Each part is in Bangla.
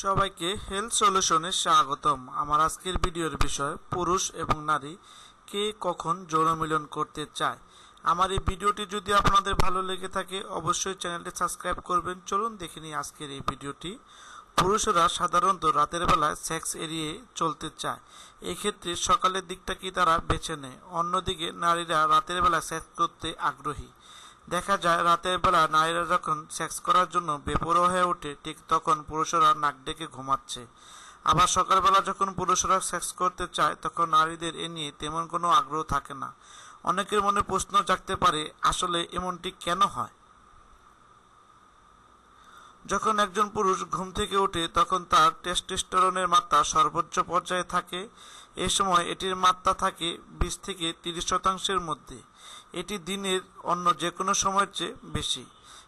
সবাইকে হেলথ সলিউশনে স্বাগতম। আমার আজকের ভিডিওর বিষয়, পুরুষ এবং নারী কে কখন যৌন মিলন করতে চায়? আমার এই ভিডিওটি যদি আপনাদের ভালো লেগে থাকে, অবশ্যই চ্যানেলটি সাবস্ক্রাইব করবেন। চলুন দেখে নিই আজকের এই ভিডিওটি। পুরুষরা সাধারণত রাতের বেলায় সেক্স এড়িয়ে চলতে চায়। এক্ষেত্রে সকালের দিকটাকেই তারা বেছে নেয়? অন্যদিকে নারীরা রাতের বেলা সেক্স করতে আগ্রহী। দেখা যায়, রাতের বেলা নারীরা যখন সেক্স করার জন্য বেপরোয়া হয়ে ওঠে, ঠিক তখন পুরুষরা নাক ডেকে ঘুমাচ্ছে। আবার সকালবেলা যখন পুরুষরা সেক্স করতে চায়, তখন নারীদের এ নিয়ে তেমন কোনো আগ্রহ থাকে না। অনেকের মনে প্রশ্ন জাগতে পারে, আসলে এমনটি কেন হয়? যখন একজন পুরুষ ঘুম থেকে ওঠে, তখন তার টেস্টোস্টেরনের মাত্রা সর্বোচ্চ পর্যায়ে থাকে। এ সময় এটির মাত্রা থাকে বিশ থেকে তিরিশ শতাংশের মধ্যে। এটি দিনের অন্য যে কোনো সময়ের চেয়ে বেশি।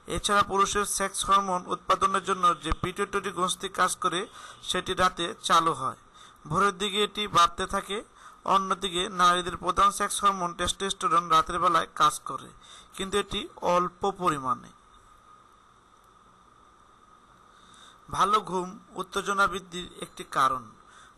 এছাড়া পুরুষের সেক্স হরমোন উৎপাদনের জন্য যে পিটুইটরি গ্রন্থি কাজ করে, সেটি রাতে চালু হয়। ভোরের দিকে এটি বাড়তে থাকে, অন্যদিকে নারীদের প্রধান সেক্স হরমোন টেস্টোস্টেরন রাতের বেলায় কাজ করে। কিন্তু এটি অল্প পরিমাণে। ভালো ঘুম, উত্তেজনা বৃদ্ধির একটি কারণ।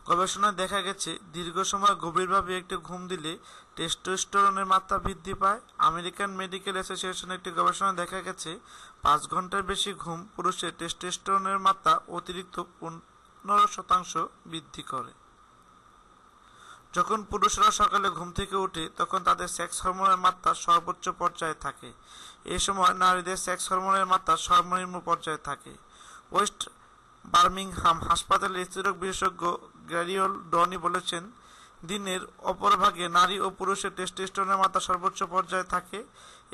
গবেষণায় দেখা গেছে, দীর্ঘ সময় গভীরভাবে একটি ঘুম দিলে টেস্টোস্টেরনের মাত্রা বৃদ্ধি পায়। আমেরিকান মেডিকেল অ্যাসোসিয়েশনের একটি গবেষণায় দেখা গেছে, পাঁচ ঘণ্টার বেশি ঘুম পুরুষের টেস্টোস্টেরনের মাত্রা অতিরিক্ত পনেরো শতাংশ বৃদ্ধি করে। যখন পুরুষরা সকালে ঘুম থেকে ওঠে তখন তাদের সেক্স হরমোনের মাত্রা সর্বোচ্চ পর্যায়ে থাকে। এ সময় নারীদের সেক্স হরমোনের মাত্রা সর্বনিম্ন পর্যায়ে থাকে। ওয়েস্ট বার্মিংহাম হাসপাতালের স্ত্রীরোগ বিশেষজ্ঞ গ্যারিওল ডনি বলেছেন, দিনের অপরভাগে নারী ও পুরুষের টেস্টোস্টেরনের মাত্রা সর্বোচ্চ পর্যায়ে থাকে।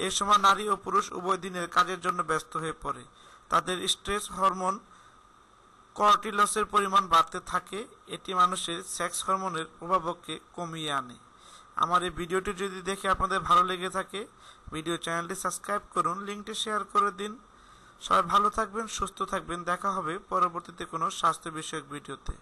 এ সময় নারী ও পুরুষ উভয় দিনের কাজের জন্য ব্যস্ত হয়ে পড়ে। তাদের স্ট্রেস হরমোন কর্টিলসের পরিমাণ বাড়তে থাকে। এটি মানুষের সেক্স হরমোনের প্রভাবককে কমিয়ে আনে। আমার এই ভিডিওটি যদি দেখে আপনাদের ভালো লেগে থাকে, ভিডিও চ্যানেলটি সাবস্ক্রাইব করুন, লিঙ্কটি শেয়ার করে দিন। সবাই ভালো থাকবেন সুস্থ থাকবেন। দেখা হবে পরবর্তীতে কোনো স্বাস্থ্য বিষয়ক ভিডিওতে।